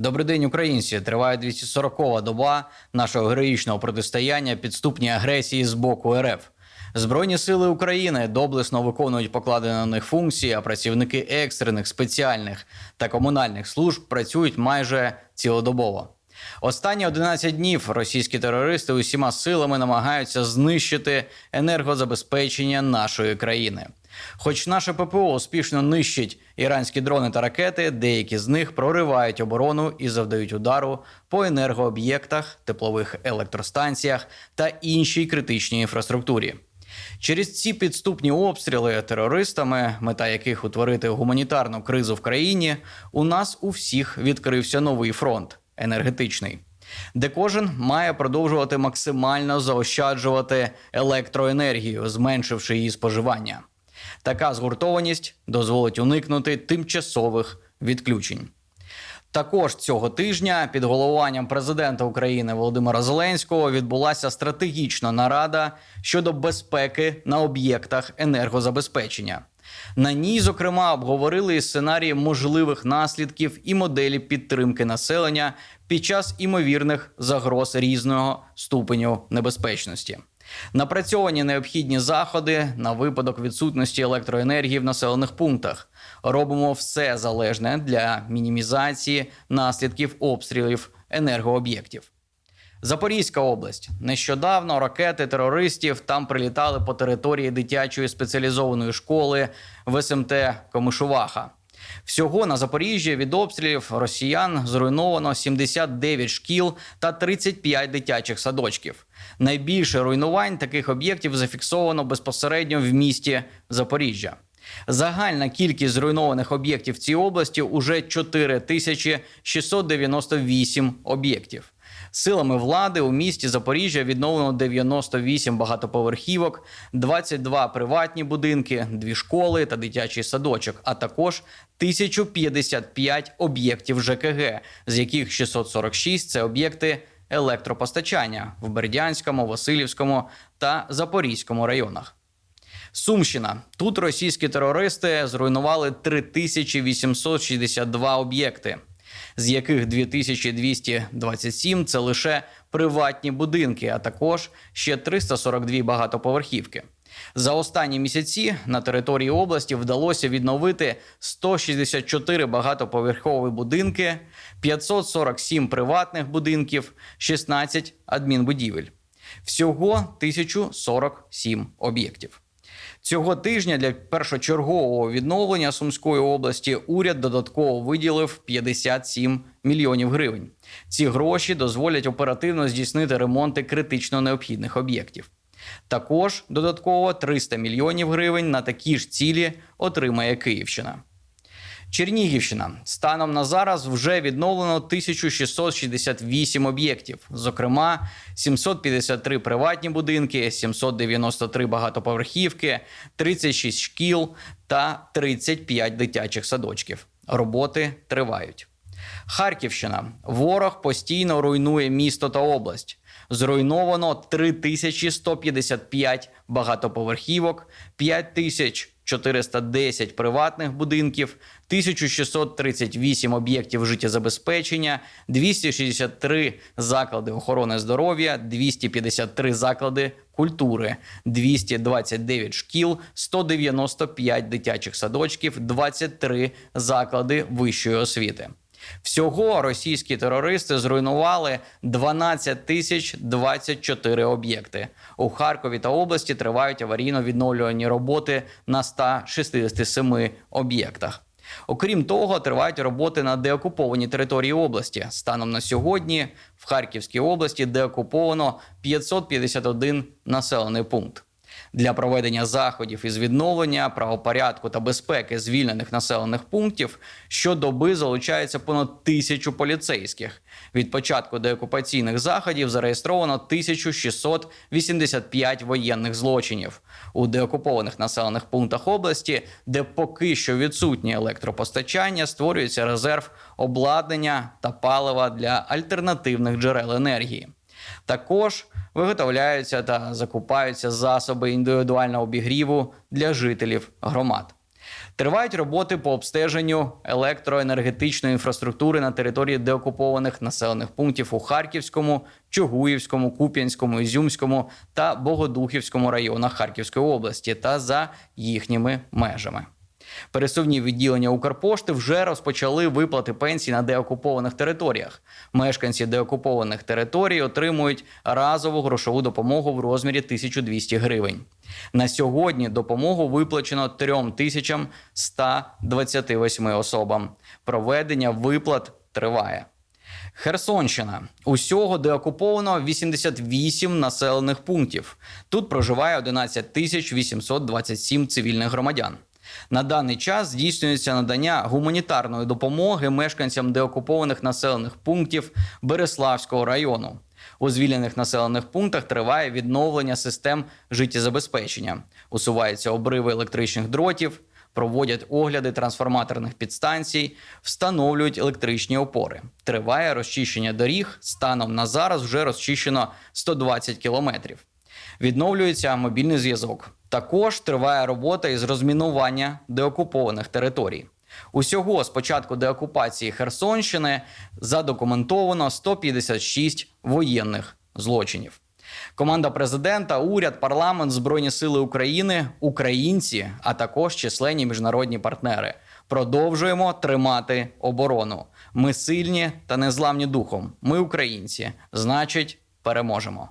Добрий день, українці! Триває 240-ва доба нашого героїчного протистояння підступній агресії з боку РФ. Збройні сили України доблесно виконують покладені на них функції, а працівники екстрених, спеціальних та комунальних служб працюють майже цілодобово. Останні 11 днів російські терористи усіма силами намагаються знищити енергозабезпечення нашої країни. Хоч наше ППО успішно нищить іранські дрони та ракети, деякі з них проривають оборону і завдають удару по енергооб'єктах, теплових електростанціях та іншій критичній інфраструктурі. Через ці підступні обстріли терористами, мета яких утворити гуманітарну кризу в країні, у нас у всіх відкрився новий фронт енергетичний, де кожен має продовжувати максимально заощаджувати електроенергію, зменшивши її споживання. Така згуртованість дозволить уникнути тимчасових відключень. Також цього тижня під головуванням президента України Володимира Зеленського відбулася стратегічна нарада щодо безпеки на об'єктах енергозабезпечення. На ній, зокрема, обговорили сценарії можливих наслідків і моделі підтримки населення під час імовірних загроз різного ступеню небезпечності. Напрацьовані необхідні заходи на випадок відсутності електроенергії в населених пунктах. Робимо все залежне для мінімізації наслідків обстрілів енергооб'єктів. Запорізька область. Нещодавно ракети терористів там прилітали по території дитячої спеціалізованої школи в СМТ Комишуваха. Всього на Запоріжжі від обстрілів росіян зруйновано 79 шкіл та 35 дитячих садочків. Найбільше руйнувань таких об'єктів зафіксовано безпосередньо в місті Запоріжжя. Загальна кількість зруйнованих об'єктів в цій області уже 4698 об'єктів. Силами влади у місті Запоріжжя відновлено 98 багатоповерхівок, 22 приватні будинки, дві школи та дитячий садочок, а також 1055 об'єктів ЖКГ, з яких 646 – це об'єкти електропостачання в Бердянському, Васильівському та Запорізькому районах. Сумщина. Тут російські терористи зруйнували 3862 об'єкти, з яких 2227 – це лише приватні будинки, а також ще 342 багатоповерхівки. За останні місяці на території області вдалося відновити 164 багатоповерхові будинки, 547 приватних будинків, 16 адмінбудівель. Всього 1047 об'єктів. Цього тижня для першочергового відновлення Сумської області уряд додатково виділив 57 мільйонів гривень. Ці гроші дозволять оперативно здійснити ремонти критично необхідних об'єктів. Також додатково 300 мільйонів гривень на такі ж цілі отримає Київщина. Чернігівщина станом на зараз вже відновлено 1668 об'єктів, зокрема 753 приватні будинки, 793 багатоповерхівки, 36 шкіл та 35 дитячих садочків. Роботи тривають. Харківщина ворог постійно руйнує місто та область. Зруйновано 3155 багатоповерхівок, 5410 приватних будинків, 1638 об'єктів життєзабезпечення, 263 заклади охорони здоров'я, 253 заклади культури, 229 шкіл, 195 дитячих садочків, 23 заклади вищої освіти. Всього російські терористи зруйнували 12 тисяч 24 об'єкти. У Харкові та області тривають аварійно-відновлювані роботи на 167 об'єктах. Окрім того, тривають роботи на деокупованій території області. Станом на сьогодні в Харківській області деокуповано 551 населений пункт. Для проведення заходів із відновлення правопорядку та безпеки звільнених населених пунктів щодоби залучається понад тисячу поліцейських. Від початку деокупаційних заходів зареєстровано 1685 воєнних злочинів у деокупованих населених пунктах області, де поки що відсутнє електропостачання, створюється резерв обладнання та палива для альтернативних джерел енергії. Також виготовляються та закупаються засоби індивідуального обігріву для жителів громад. Тривають роботи по обстеженню електроенергетичної інфраструктури на території деокупованих населених пунктів у Харківському, Чугуївському, Куп'янському, Ізюмському та Богодухівському районах Харківської області та за їхніми межами. Пересувні відділення Укрпошти вже розпочали виплати пенсій на деокупованих територіях. Мешканці деокупованих територій отримують разову грошову допомогу в розмірі 1200 гривень. На сьогодні допомогу виплачено 3128 особам. Проведення виплат триває. Херсонщина. Усього деокуповано 88 населених пунктів. Тут проживає 11 тисяч 827 цивільних громадян. На даний час здійснюється надання гуманітарної допомоги мешканцям деокупованих населених пунктів Береславського району. У звільнених населених пунктах триває відновлення систем життєзабезпечення, усуваються обриви електричних дротів, проводять огляди трансформаторних підстанцій, встановлюють електричні опори. Триває розчищення доріг. Станом на зараз вже розчищено 120 кілометрів. Відновлюється мобільний зв'язок. Також триває робота із розмінування деокупованих територій. Усього з початку деокупації Херсонщини задокументовано 156 воєнних злочинів. Команда президента, уряд, парламент, збройні сили України, українці, а також численні міжнародні партнери. Продовжуємо тримати оборону. Ми сильні та незламні духом. Ми українці. Значить, переможемо.